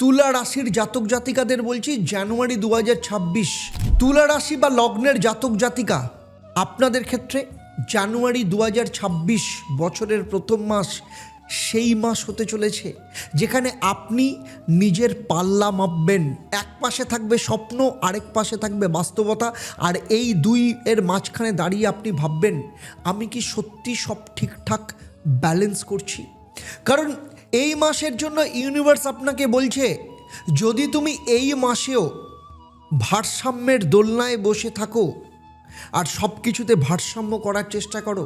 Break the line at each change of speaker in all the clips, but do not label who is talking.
তুলা রাশির জাতক জাতিকাদের বলছি জানুয়ারি দু হাজার ছাব্বিশ। তুলা রাশি বা লগ্নের জাতক জাতিকা, আপনাদের ক্ষেত্রে জানুয়ারি দু হাজার ছাব্বিশ বছরের প্রথম মাস, সেই মাস হতে চলেছে, যেখানে আপনি নিজের পাল্লা মাপবেন। এক পাশে থাকবে স্বপ্ন, আরেক পাশে থাকবে বাস্তবতা, আর এই দুই এর মাঝখানে দাঁড়িয়ে আপনি ভাববেন, আমি কি সত্যি সব ঠিকঠাক ব্যালেন্স করছি? কারণ এই মাসের জন্য ইউনিভার্স আপনাকে বলছে, যদি তুমি এই মাসেও ভারসাম্যের দোলনায় বসে থাকো আর সব কিছুতে ভারসাম্য করার চেষ্টা করো,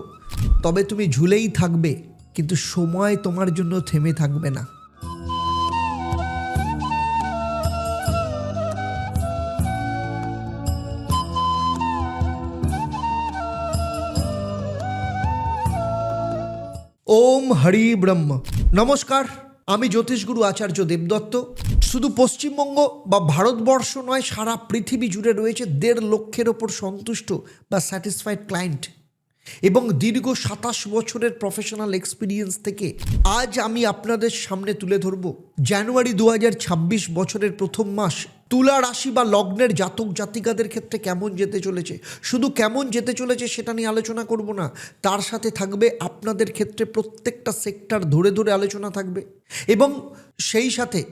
তবে তুমি ঝুলেই থাকবে, কিন্তু সময় তোমার জন্য থেমে থাকবে না। ওম হরি ব্রহ্ম। নমস্কার, আমি জ্যোতিষগুরু আচার্য দেবদত্ত। শুধু পশ্চিমবঙ্গ বা ভারতবর্ষ নয়, সারা পৃথিবী জুড়ে রয়েছে দেড় লক্ষের ওপর সন্তুষ্ট বা স্যাটিসফাইড ক্লায়েন্ট এবং দীর্ঘ সাতাশ বছরের প্রফেশনাল এক্সপিরিয়েন্স থেকে আজ আমি আপনাদের সামনে তুলে ধরব। জানুয়ারি দু হাজার ছাব্বিশ বছরের প্রথম মাস তুলা রাশি বা লগ্নের জাতক জাতিকাদের ক্ষেত্রে কেমন যেতে চলেছে? শুধু কেমন যেতে চলেছে সেটা নিয়ে আলোচনা করব না। তার সাথে থাকবে আপনাদের ক্ষেত্রে প্রত্যেকটা সেক্টর ধরে ধরে আলোচনা থাকবে। এবং সেই সাথে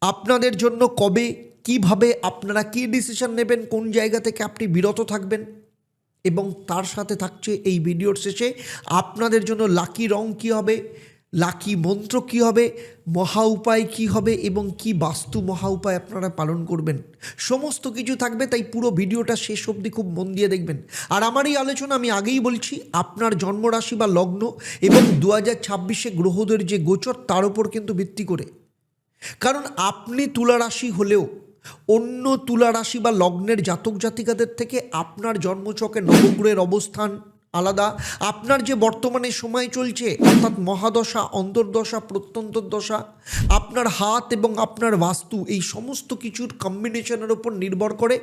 আপনাদের জন্য কবে, কীভাবে, আপনারা কী ডিসিশন নেবেন, কোন জায়গা থেকে আপনি বিরত থাকবেন? এবং তার সাথে থাকছে এই ভিডিওর শেষে আপনাদের জন্য লাকি রং কী হবে? লাকি মন্ত্র কী হবে? মহা উপায় কী হবে? এবং কি বাস্তু মহা উপায় আপনারা পালন করবেন? সমস্ত কিছু থাকবে, তাই পুরো ভিডিওটা শেষ অবধি খুব মন দিয়ে দেখবেন। আর আমার এই আলোচনা আমি আগেই বলছি, আপনার জন্মরাশি বা লগ্ন এবং দু হাজার ছাব্বিশে গ্রহদের যে গোচর, তার উপর কিন্তু ভিত্তি করে। কারণ আপনি তুলা রাশি হলেও, অন্য তুলা রাশি বা লগ্নের জাতক জাতিকাদের থেকে আপনার জন্মচকে নবগ্রহের অবস্থান আলাদা। আপনার যে বর্তমানে সময় চলছে, অর্থাৎ মহাদশা, অন্তর্দশা প্রত্যন্তর দশা আপনার হাত এবং আপনার বাস্তু, এই সমস্ত কিছুর কম্বিনেশনের ওপর নির্ভর করে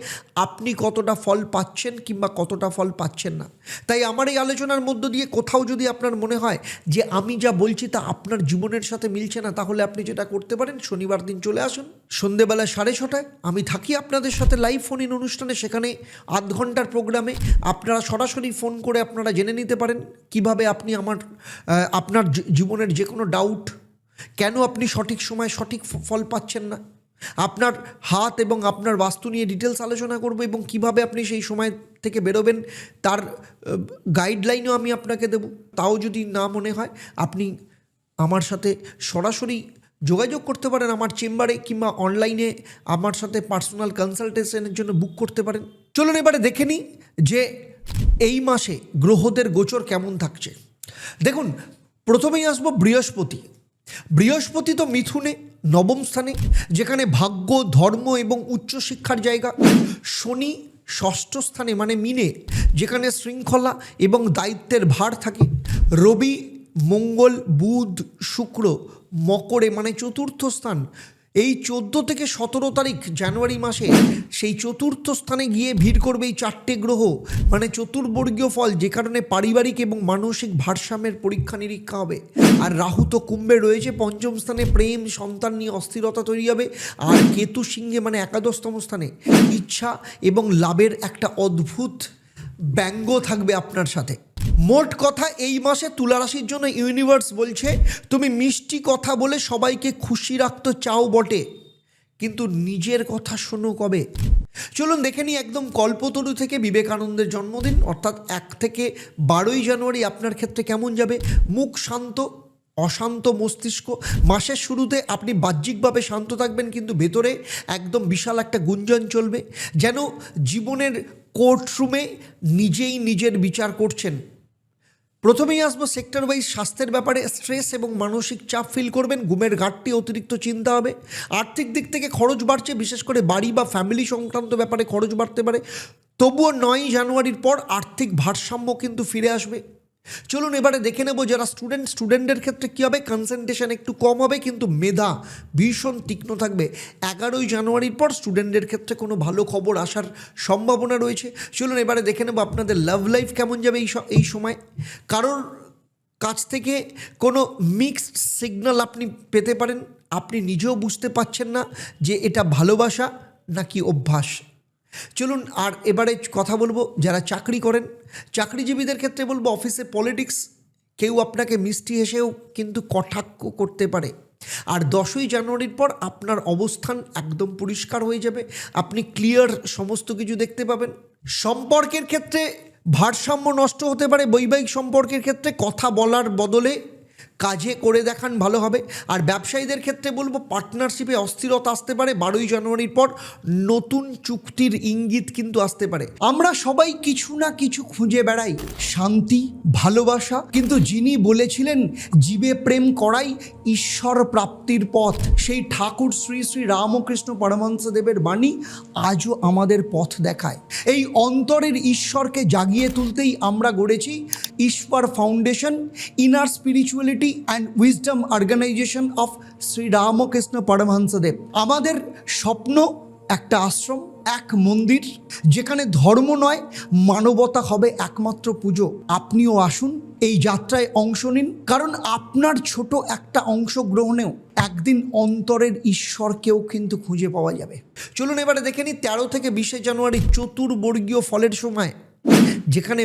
আপনি কতটা ফল পাচ্ছেন কিংবা কতটা ফল পাচ্ছেন না। তাই আমার এই আলোচনার মধ্য দিয়ে কোথাও যদি আপনার মনে হয় যে আমি যা বলছি তা আপনার জীবনের সাথে মিলছে না, তাহলে আপনি যেটা করতে পারেন, শনিবার দিন চলে আসুন। সন্ধেবেলা সাড়ে ছটায়, আমি থাকি আপনাদের সাথে লাইভ ফোন ইন অনুষ্ঠানে, সেখানে আধ ঘণ্টার প্রোগ্রামে আপনারা সরাসরি ফোন করে আপনারা জেনে নিতে পারেন কীভাবে আপনি আমার আপনার জীবনের যে কোনো ডাউট কেন আপনি সঠিক সময় সঠিক ফল পাচ্ছেন না? আপনার হাত এবং আপনার বাস্তু নিয়ে ডিটেলস আলোচনা করব এবং কীভাবে আপনি সেই সময় থেকে বেরোবেন, তার গাইডলাইনও আমি আপনাকে দেব। তাও যদি না মনে হয়, আপনি আমার সাথে সরাসরি যোগাযোগ করতে পারেন আমার চেম্বারে কিংবা অনলাইনে আমার সাথে পার্সোনাল কনসালটেশনের জন্য বুক করতে পারেন। চলুন এবারে দেখে নিই যে এই মাসে গ্রহদের গোচর কেমন থাকছে? দেখুন, প্রথমেই আসব বৃহস্পতি। বৃহস্পতি তো মিথুনে, নবম স্থানে, যেখানে ভাগ্য, ধর্ম এবং উচ্চশিক্ষার জায়গা। শনি ষষ্ঠ স্থানে মানে মিনে, যেখানে শৃঙ্খলা এবং দায়িত্বের ভার থাকে। রবি, মঙ্গল, বুধ, শুক্র, মকরে মানে চতুর্থ স্থান। এই চোদ্দ থেকে সতেরো তারিখ জানুয়ারি মাসে সেই চতুর্থ স্থানে গিয়ে ভিড় করবে এই চারটে গ্রহ। মানে চতুর্বর্গীয় ফল, যে কারণে পারিবারিক এবং মানসিক ভারসাম্যের পরীক্ষা নিরীক্ষা হবে। আর রাহু তো কুম্ভে রয়েছে, পঞ্চম স্থানে প্রেম, সন্তান নিয়ে অস্থিরতা তৈরি হবে। আর কেতু সিংহে মানে একাদশতম স্থানে ইচ্ছা এবং লাভের একটা অদ্ভুত ব্যঙ্গ থাকবে আপনার সাথে। মোট কথা এই মাসে তুলা রাশির জন্য ইউনিভার্স বলছে, তুমি মিষ্টি কথা বলে সবাইকে খুশি রাখতে চাও বটে। কিন্তু নিজের কথা শোনো কবে? চলুন দেখে নিই একদম কল্পতরু থেকে বিবেকানন্দের জন্মদিন, অর্থাৎ এক থেকে বারোই জানুয়ারি আপনার ক্ষেত্রে কেমন যাবে? মুখ শান্ত, অশান্ত মস্তিষ্ক, মাসের শুরুতে আপনি বাহ্যিকভাবে শান্ত থাকবেন, কিন্তু ভেতরে একদম বিশাল একটা গুঞ্জন চলবে, যেন জীবনের কোর্টরুমে নিজেই নিজের বিচার করছেন। প্রথমেই আসব সেক্টর ওয়াইজ স্বাস্থ্যের ব্যাপারে। স্ট্রেস এবং মানসিক চাপ ফিল করবেন, ঘুমের ঘাটতি, অতিরিক্ত চিন্তা হবে। আর্থিক দিক থেকে খরচ বাড়ছে, বিশেষ করে বাড়ি বা ফ্যামিলি সংক্রান্ত ব্যাপারে খরচ বাড়তে পারে। তবুও নয় জানুয়ারির পর আর্থিক ভারসাম্য কিন্তু ফিরে আসবে। চলুন এবারে দেখে নেব যারা স্টুডেন্ট স্টুডেন্টদের ক্ষেত্রে কী হবে। কনসেন্ট্রেশন একটু কম হবে, কিন্তু মেধা ভীষণ তীক্ষ্ণ থাকবে। এগারোই জানুয়ারির পর স্টুডেন্টদের ক্ষেত্রে কোনো ভালো খবর আসার সম্ভাবনা রয়েছে। চলুন এবারে দেখে নেব আপনাদের লাভ লাইফ কেমন যাবে এই এই সময়। কারোর কাছ থেকে কোনো মিক্সড সিগন্যাল আপনি পেতে পারেন, আপনি নিজেও বুঝতে পারছেন না যে এটা ভালোবাসা নাকি অভ্যাস। চলুন আর এবারে কথা বলব যারা চাকরি করেন। চাকরিজীবীদের ক্ষেত্রে বলব অফিসে পলিটিক্স, কেউ আপনাকে মিষ্টি হেসেও কিন্তু কটাক্ষ করতে পারে। আর দশই জানুয়ারির পর আপনার অবস্থান একদম পরিষ্কার হয়ে যাবে। আপনি ক্লিয়ার সমস্ত কিছু দেখতে পাবেন। সম্পর্কের ক্ষেত্রে ভারসাম্য নষ্ট হতে পারে বৈবাহিক সম্পর্কের ক্ষেত্রে কথা বলার বদলে। কাজে করে দেখান ভালো হবে। আর ব্যবসায়ীদের ক্ষেত্রে বলব পার্টনারশিপে অস্থিরতা আসতে পারে। বারোই জানুয়ারির পর নতুন চুক্তির ইঙ্গিত কিন্তু আসতে পারে।
আমরা সবাই কিছু না কিছু খুঁজে বেড়াই। শান্তি, ভালোবাসা, কিন্তু যিনি বলেছিলেন, জীবে প্রেম করাই ঈশ্বর প্রাপ্তির পথ। সেই ঠাকুর শ্রী শ্রী রামকৃষ্ণ পরমহংসদেবের বাণী আজও আমাদের পথ দেখায়। এই অন্তরের ঈশ্বরকে জাগিয়ে তুলতেই আমরা গড়েছি Ishwar foundation, inner spirituality and wisdom organization of Shri Ramakrishna Paramahamsadev আমাদের স্বপ্ন একটা আশ্রম, এক মন্দির, যেখানে ধর্ম নয়, মানবতা হবে একমাত্র পুজো। আপনিও আসুন, এই যাত্রায় অংশ নিন। কারণ আপনার ছোট একটা অংশগ্রহণেও একদিন অন্তরের ঈশ্বরকেও কিন্তু খুঁজে পাওয়া যাবে।
চলুন এবারে দেখে নিই, তেরো থেকে বিশে জানুয়ারি চতুর্বর্গীয় ফলের সময়। যেখানে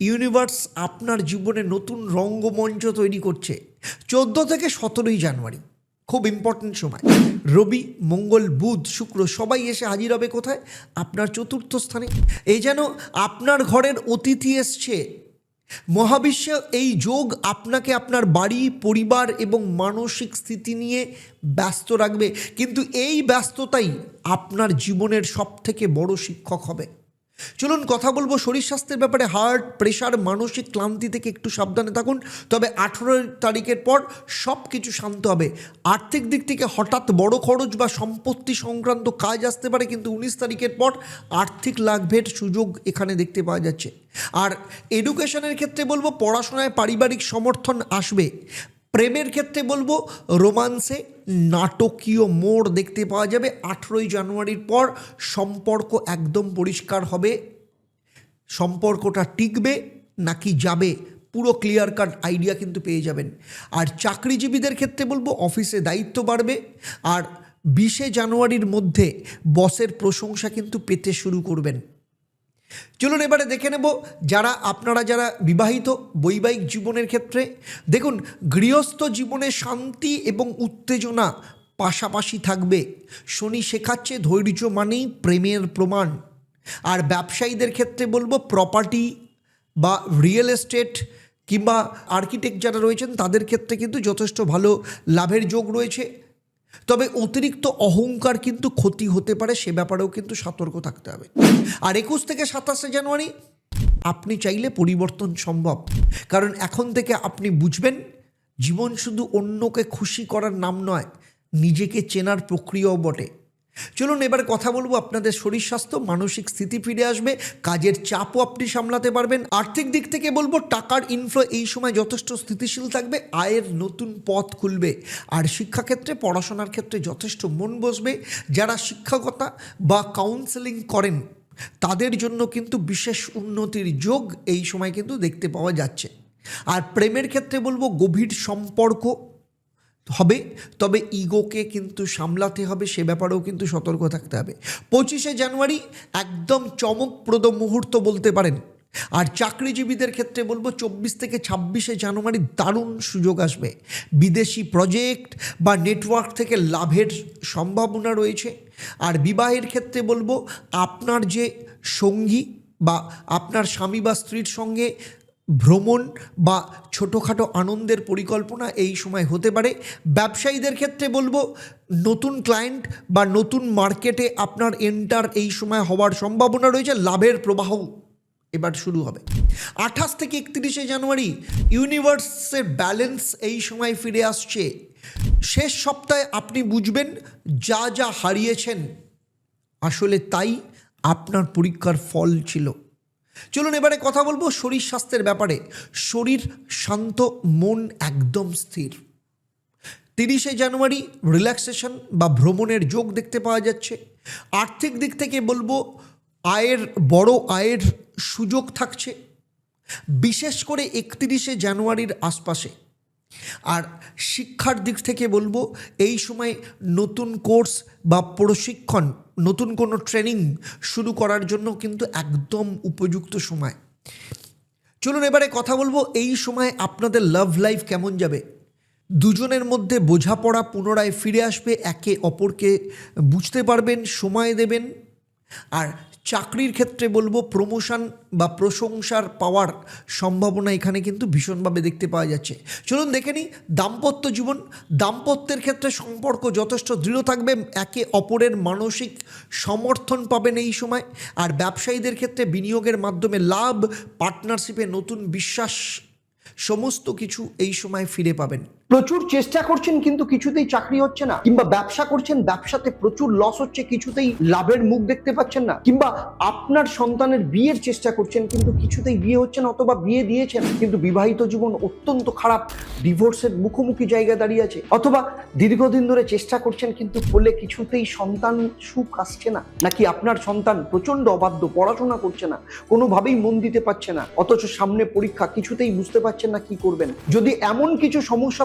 ইউনিভার্স আপনার জীবনে নতুন রঙ্গমঞ্চ তৈরি করছে, চোদ্দ থেকে সতেরোই জানুয়ারি, খুব ইম্পর্টেন্ট সময়। রবি, মঙ্গল, বুধ, শুক্র, সবাই এসে হাজির হবে কোথায়? আপনার চতুর্থ স্থানে। এই যেন আপনার ঘরের অতিথি এসছে। মহাবিশ্ব, এই যোগ আপনাকে আপনার বাড়ি, পরিবার এবং মানসিক স্থিতি নিয়ে ব্যস্ত রাখবে। কিন্তু এই ব্যস্ততাই আপনার জীবনের সব থেকে বড় শিক্ষক হবে। চলুন কথা বলব শরীর স্বাস্থ্যের ব্যাপারে। হার্ট, প্রেশার, মানসিক ক্লান্তি থেকে একটু সাবধানে থাকুন। তবে আঠেরো তারিখের পর সব কিছু শান্ত হবে। আর্থিক দিক থেকে হঠাৎ বড় খরচ বা সম্পত্তি সংক্রান্ত কাজ আসতে পারে, কিন্তু উনিশ তারিখের পর আর্থিক লাভের সুযোগ এখানে দেখতে পাওয়া যাচ্ছে। আর এডুকেশনের ক্ষেত্রে বলব, পড়াশোনায় পারিবারিক সমর্থন আসবে। প্রেমের ক্ষেত্রে বলব, রোমান্সে নাটকীয় মোড় দেখতে পাওয়া যাবে। আঠেরোই জানুয়ারির পর সম্পর্ক একদম পরিষ্কার হবে। সম্পর্কটা টিকবে, নাকি যাবে? পুরো ক্লিয়ার কাট আইডিয়া কিন্তু পেয়ে যাবেন। আর চাকরিজীবীদের ক্ষেত্রে বলব, অফিসে দায়িত্ব বাড়বে। আর বিশে জানুয়ারির মধ্যে বসের প্রশংসা কিন্তু পেতে শুরু করবেন। চলুন এবারে দেখে নেব যারা আপনারা যারা বিবাহিত বৈবাহিক জীবনের ক্ষেত্রে, দেখুন, গৃহস্থ জীবনে শান্তি এবং উত্তেজনা পাশাপাশি থাকবে। শনি শেখাচ্ছে ধৈর্য মানেই প্রেমের প্রমাণ। আর ব্যবসায়ীদের ক্ষেত্রে বলব প্রপার্টি বা রিয়েল এস্টেট কিংবা আর্কিটেক্ট যারা রয়েছেন, তাদের ক্ষেত্রে কিন্তু যথেষ্ট ভালো লাভের যোগ রয়েছে। তবে অতিরিক্ত অহংকার কিন্তু ক্ষতি হতে পারে, সে ব্যাপারেও কিন্তু সতর্ক থাকতে হবে। আর একুশ থেকে সাতাশে জানুয়ারি, আপনি চাইলে পরিবর্তন সম্ভব। কারণ এখন থেকে আপনি বুঝবেন, জীবন শুধু অন্যকে খুশি করার নাম নয়, নিজেকে চেনার প্রক্রিয়াও বটে। চলুন এবার কথা বলব আপনাদের শরীর স্বাস্থ্য, মানসিক স্থিতি ফিরে আসবে, কাজের চাপও আপনি সামলাতে পারবেন। আর্থিক দিক থেকে বলব, টাকার ইনফ্লো এই সময় যথেষ্ট স্থিতিশীল থাকবে, আয়ের নতুন পথ খুলবে। আর শিক্ষাক্ষেত্রে, পড়াশোনার ক্ষেত্রে যথেষ্ট মন বসবে। যারা শিক্ষকতা বা কাউন্সেলিং করেন, তাদের জন্য কিন্তু বিশেষ উন্নতির যোগ এই সময় কিন্তু দেখতে পাওয়া যাচ্ছে। আর প্রেমের ক্ষেত্রে বলব, গভীর সম্পর্ক হবে, তবে ইগোকে কিন্তু সামলাতে হবে, সে ব্যাপারেও কিন্তু সতর্ক থাকতে হবে। পঁচিশে জানুয়ারি একদম চমকপ্রদ মুহূর্ত বলতে পারেন। আর চাকরিজীবীদের ক্ষেত্রে বলব, চব্বিশ থেকে ছাব্বিশে জানুয়ারি দারুণ সুযোগ আসবে। বিদেশি প্রজেক্ট বা নেটওয়ার্ক থেকে লাভের সম্ভাবনা রয়েছে। আর বিবাহের ক্ষেত্রে বলব, আপনার যে সঙ্গী বা আপনার স্বামী বা স্ত্রীর সঙ্গে ভ্রমণ বা ছোটোখাটো আনন্দের পরিকল্পনা এই সময় হতে পারে। ব্যবসায়ীদের ক্ষেত্রে বলব, নতুন ক্লায়েন্ট বা নতুন মার্কেটে আপনার এন্টার এই সময় হওয়ার সম্ভাবনা রয়েছে, লাভের প্রবাহ এবার শুরু হবে। আঠাশ থেকে একত্রিশে জানুয়ারি ইউনিভার্সের ব্যালেন্স এই সময় ফিরে আসছে। শেষ সপ্তাহে আপনি বুঝবেন, যা যা হারিয়েছেন, আসলে তাই আপনার পরীক্ষার ফল ছিল। চলুন এবারে কথা বলব শরীর স্বাস্থ্যের ব্যাপারে। শরীর শান্ত, মন একদম স্থির। তিরিশে জানুয়ারি রিল্যাক্সেশন বা ভ্রমণের যোগ দেখতে পাওয়া যাচ্ছে। আর্থিক দিক থেকে বলব, আয়ের, বড় আয়ের সুযোগ থাকছে। বিশেষ করে একত্রিশে জানুয়ারির আশপাশে। আর শিক্ষার দিক থেকে বলব, এই সময় নতুন কোর্স বা প্রশিক্ষণ, নতুন কোনো ট্রেনিং শুরু করার জন্য কিন্তু একদম উপযুক্ত সময়। চলুন এবারে কথা বলব, এই সময় আপনাদের লাভ লাইফ কেমন যাবে? দুজনের মধ্যে বোঝাপড়া পুনরায় ফিরে আসবে, একে অপরকে বুঝতে পারবেন, সময় দেবেন। আর চাকরির ক্ষেত্রে বলব প্রমোশন বা প্রশংসার পাওয়ার সম্ভাবনা এখানে কিন্তু ভীষণভাবে দেখতে পাওয়া যাচ্ছে। চলুন দেখে নিই, দাম্পত্য জীবন, দাম্পত্যের ক্ষেত্রে সম্পর্ক যথেষ্ট দৃঢ় থাকবে, একে অপরের মানসিক সমর্থন পাবেন এই সময়, আর ব্যবসায়ীদের ক্ষেত্রে বিনিয়োগের মাধ্যমে লাভ পার্টনারশিপে নতুন বিশ্বাস, সমস্ত কিছু এই সময় ফিরে পাবেন।
প্রচুর চেষ্টা করছেন, কিন্তু কিছুতেই চাকরি হচ্ছে না। কিংবা ব্যবসা করছেন, ব্যবসাতে প্রচুর লস হচ্ছে, কিছুতেই লাভের মুখ দেখতে পাচ্ছেন না। কিংবা আপনার সন্তানের বিয়ের চেষ্টা করছেন, কিন্তু কিছুতেই বিয়ে হচ্ছে না অথবা বিয়ে দিয়েছেন, কিন্তু বিবাহিত জীবন অত্যন্ত খারাপ ডিভোর্সের মুখোমুখি জায়গায় দাঁড়িয়ে আছে। অথবা দীর্ঘদিন ধরে চেষ্টা করছেন, কিন্তু ফলে কিছুতেই সন্তান সুখ আসছে না। নাকি আপনার সন্তান প্রচণ্ড অবাধ্য, পড়াশোনা করছে না, কোনোভাবেই মন দিতে পারছে না, অথচ সামনে পরীক্ষা, কিছুতেই বুঝতে পারছেন না কি করবেন। যদি এমন কিছু সমস্যা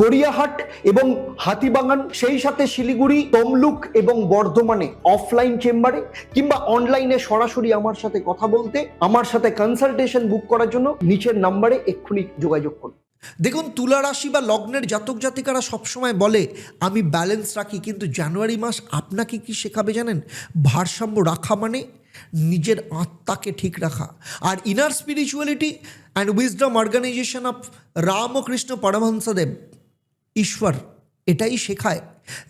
গড়িয়াহাট এবং হাতিবাগান, সেই সাথে শিলিগুড়ি, তমলুক এবং বর্ধমানে অফলাইন চেম্বারে কিংবা অনলাইনে সরাসরি আমার সাথে কথা বলতে, আমার সাথে কনসালটেশন বুক করার জন্য নিচের নাম্বারে এক্ষুনি যোগাযোগ করুন।
দেখুন, তুলা রাশি বা লগ্নের জাতক জাতিকারা সবসময় বলে, আমি ব্যালেন্স রাখি। কিন্তু জানুয়ারি মাস আপনাকে কি শেখাবে জানেন? ভারসাম্য রাখা মানে নিজের আত্মাকে ঠিক রাখা। আর inner spirituality and wisdom organization of Ramakrishna Paramahamsadev Ishwar এটাই শেখায়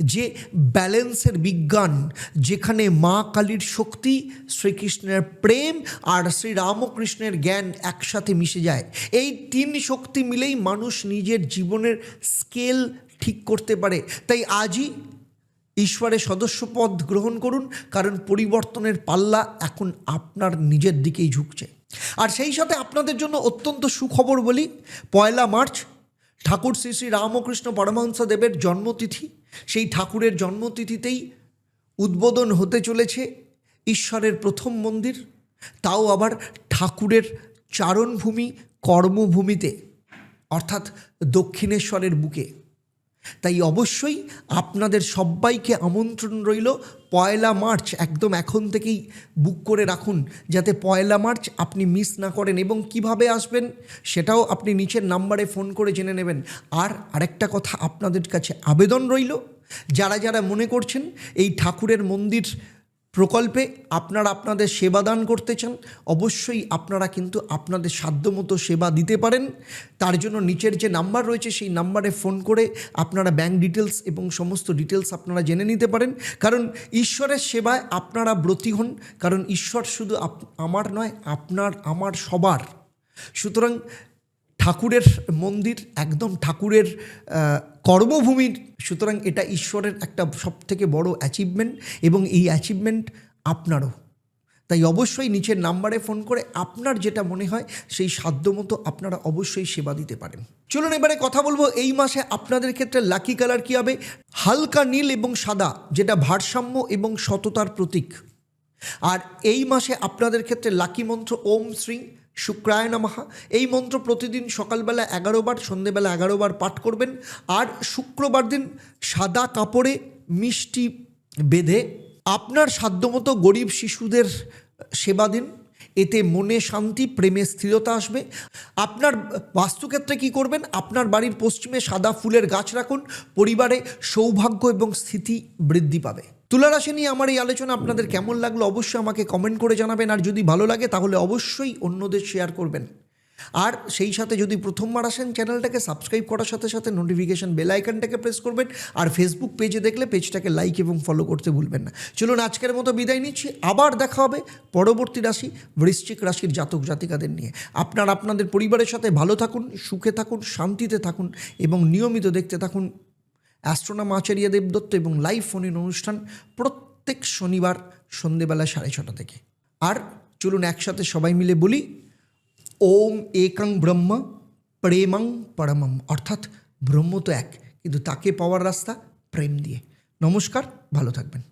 যে ব্যালেন্সের বিজ্ঞান যেখানে মা কালীর শক্তি, শ্রীকৃষ্ণের প্রেম আর শ্রীরামকৃষ্ণের জ্ঞান একসাথে মিশে যায়। এই তিন শক্তি মিলেই মানুষ নিজের জীবনের স্কেল ঠিক করতে পারে। তাই আজই ঈশ্বরের সদস্যপদ গ্রহণ করুন, কারণ পরিবর্তনের পাল্লা এখন আপনার নিজের দিকেই ঝুঁকছে। আর সেই সাথে আপনাদের জন্য অত্যন্ত সুখবর বলি, পয়লা মার্চ ঠাকুর শ্রী শ্রী রামকৃষ্ণ পরমহংসদেবের জন্মতিথি। সেই ঠাকুরের জন্মতিথিতেই উদ্বোধন হতে চলেছে ঈশ্বরের প্রথম মন্দির। তাও আবার ঠাকুরের চারণভূমি কর্মভূমিতে, অর্থাৎ দক্ষিণেশ্বরের বুকে। তাই অবশ্যই আপনাদের সবাইকে আমন্ত্রণ রইল পয়লা মার্চ, একদম এখন থেকেই বুক করে রাখুন, যাতে পয়লা মার্চ আপনি মিস না করেন এবং কীভাবে আসবেন সেটাও আপনি নিচের নাম্বারে ফোন করে জেনে নেবেন। আর আরেকটা কথা আপনাদের কাছে আবেদন রইল, যারা যারা মনে করছেন এই ঠাকুরের মন্দির প্রকল্পে আপনারা আপনাদের সেবা দান করতে চান, অবশ্যই আপনারা কিন্তু আপনাদের সাধ্যমতো সেবা দিতে পারেন। তার জন্য নিচের যে নাম্বার রয়েছে, সেই নাম্বারে ফোন করে আপনারা ব্যাংক ডিটেলস এবং সমস্ত ডিটেলস আপনারা জেনে নিতে পারেন। কারণ ঈশ্বরের সেবায় আপনারা ব্রতী হন, কারণ ঈশ্বর শুধু আমার নয়, আপনার, আমার সবার। সুতরাং ঠাকুরের মন্দির একদম ঠাকুরের কর্মভূমির সুতরাং এটা ঈশ্বরের একটা সব থেকে বড় অ্যাচিভমেন্ট এবং এই অ্যাচিভমেন্ট আপনারও। তাই অবশ্যই নিচের নাম্বারে ফোন করে আপনার যেটা মনে হয় সেই সাধ্যমতো আপনারা অবশ্যই সেবা দিতে পারেন। চলুন এবারে কথা বলব, এই মাসে আপনাদের ক্ষেত্রে লাকি কালার কী হবে? হালকা নীল এবং সাদা, যেটা ভারসাম্য এবং সততার প্রতীক। আর এই মাসে আপনাদের ক্ষেত্রে লাকি মন্ত্র ওম শ্রী শুক্রায় নামাহা এই মন্ত্র প্রতিদিন সকালবেলা এগারোবার সন্ধেবেলা এগারোবার পাঠ করবেন। আর শুক্রবার দিন সাদা কাপড়ে মিষ্টি বেঁধে আপনার সাধ্যমতো গরিব শিশুদের সেবা দিন। এতে মনে শান্তি, প্রেমে স্থিরতা আসবে। আপনার বাস্তুক্ষেত্রে কি করবেন? আপনার বাড়ির পশ্চিমে সাদা ফুলের গাছ রাখুন। পরিবারে সৌভাগ্য এবং স্থিতি বৃদ্ধি পাবে। তুলারাশি নিয়ে আমার এই আলোচনা আপনাদের কেমন লাগল অবশ্যই আমাকে কমেন্ট করে জানাবেন। আর যদি ভালো লাগে তাহলে অবশ্যই অন্যদের শেয়ার করবেন। আর সেই সাথে যদি প্রথমবার আসেন চ্যানেলটাকে সাবস্ক্রাইব করার সাথে সাথে নোটিফিকেশন বেল আইকনটাকে প্রেস করবেন আর ফেসবুক পেজে দেখলে পেজটাকে লাইক এবং ফলো করতে ভুলবেন না। চলুন আজকের মতো বিদায় নিচ্ছি। আবার দেখা হবে পরবর্তী রাশি, বৃশ্চিক রাশির জাতক জাতিকাদের নিয়ে। আপনার আপনাদের পরিবারের সাথে ভালো থাকুন, সুখে থাকুন, শান্তিতে থাকুন এবং নিয়মিত দেখতে থাকুন অ্যাস্ট্রোনাম আচার্য দেবদত্ত এবং লাইভ ফোন ইন অনুষ্ঠান প্রত্যেক প্রত্যেক শনিবার সন্ধেবেলা সাড়ে ছটা থেকে। আর চলুন একসাথে সবাই মিলে বলি ওম একং ব্রহ্ম প্রেমং পরমম। অর্থাৎ ব্রহ্ম তো এক, কিন্তু তাকে পাওয়ার রাস্তা প্রেম দিয়ে। নমস্কার, ভালো থাকবেন।